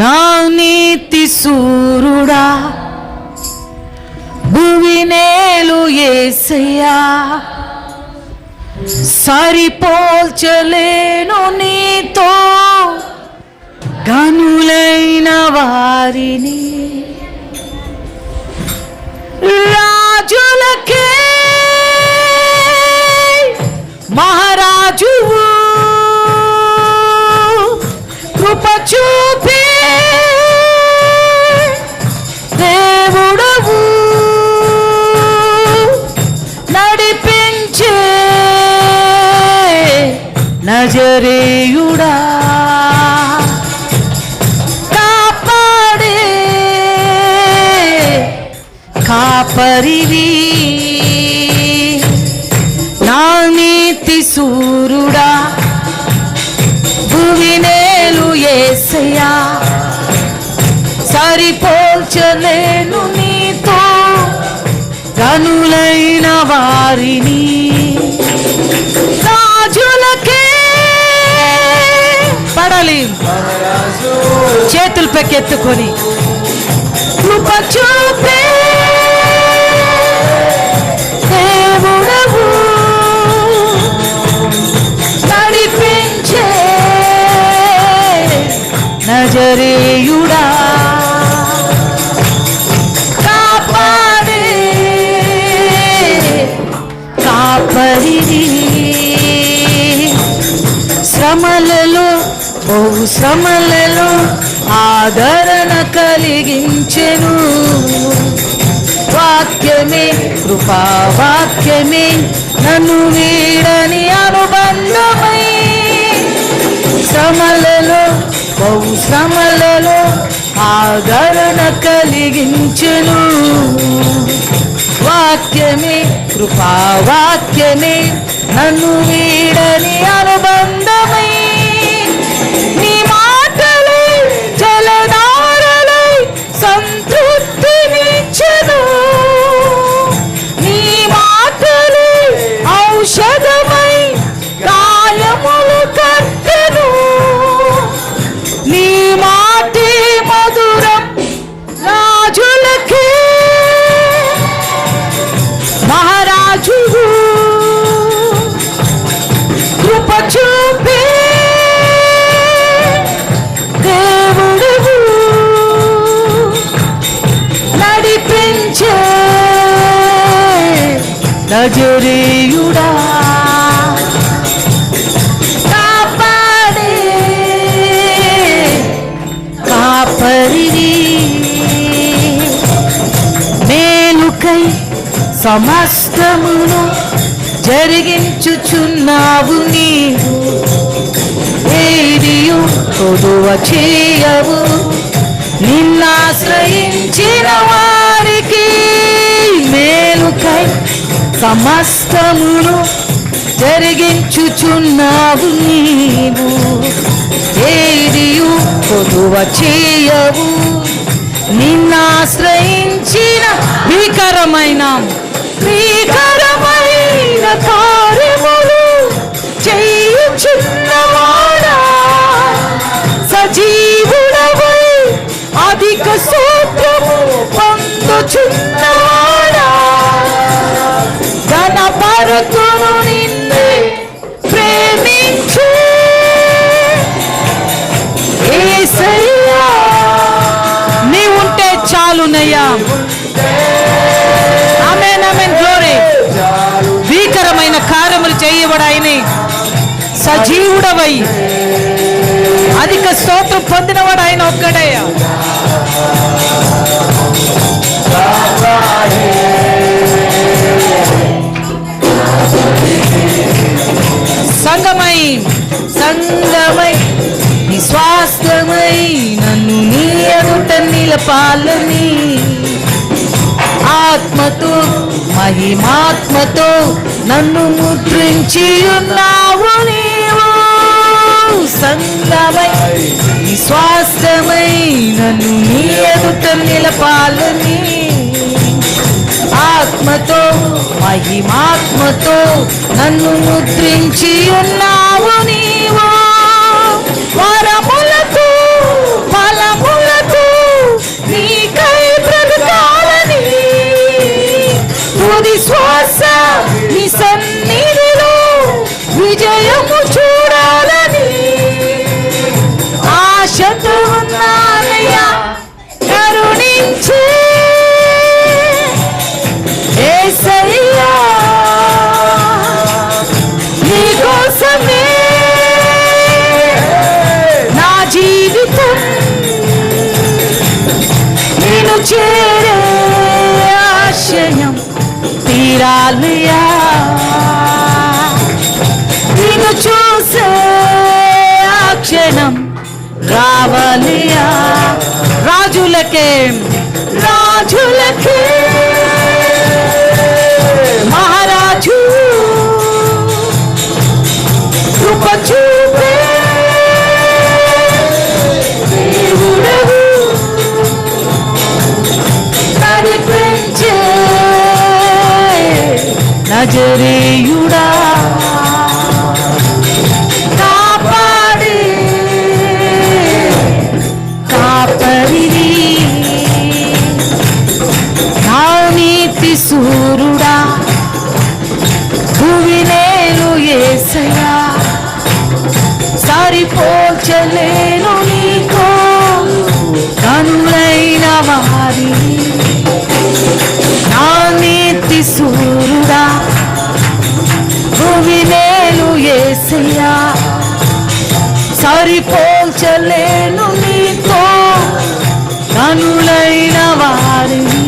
నా నీతి సూరుడా భువినేలు ఏసయ్యా. సరిపోల్చలేను నీతో గనులైన వారిని. రాజులకే మహారాజువు కృప చూపే నజరేయుడా. కాపాడే. కాపరివి. నా నీతి సూరుడా. భువి నేలు ఏసయ్యా. సరిపోల్చలేను నీతో. కనులైన వారిని. పడాలి చేతులు పెక్కెత్తుకొని. కృప చూపే శ్రమలలో ఆదరణ కలిగించెను. వాక్యమే కృపా వాక్యమే నన్ను వీడని అనుబంధమై. శ్రమలలో బహు శ్రమలలో ఆదరణ కలిగించెను. వాక్యమే కృపా వాక్యమే నన్ను వీడని అనుబంధమై. నజరేయుడా. కాపాడే కాపరిని. మేలుకై సమస్తమును జరిగించుచున్నావు నీవు. ఏదియు కొదువ చేయవు. నిన్నాశ్రయించిన వారికి సమస్తమును జరిగించుచున్నావు నీవు. ఏదియు పొదువ చేయవు. నిన్నాశ్రయించిన భీకరమైన భీకరమైన ఘనపరుతును నిన్నే ప్రేమించు నీవుంటే చాలునయ్యా. ఆమెన్ ఆమెన్ గ్లోరీ భీకరమైన కార్యములు చేయబడాయని సజీవుడవై అధిక స్తోత్రం పొందినవాడు ఆయన ఒక్కడయ్యా. మహిమాత్మతో నన్ను ముద్రించి ఉన్నావు నీవు. సంగమై నీ స్వాస్థ్యమై నన్ను నీ ఎదుట నిలపాలని ఆత్మతో మహిమాత్మతో నన్ను ముద్రించి ఉన్నావు నీవు. ఆశ నీ సన్నిధిలో విజయము చూడాలని ఆశతో ఉన్నానయ్యా. కరుణించే నా జీవితం. నేను చేరే తీరాలియా నిన్ను చూసే ఆ క్షణం రావాలియా. రాజులకే? రాజులకే? ప్రియుడా కాపాడి కాపరి నా నీతి సూరుడా. భూమి నేను ఏసయా సరిపోల్చలేను నీకో కనులైన వారిని ఎవరి పోల్చలేను నీతో. కనులైన వారిని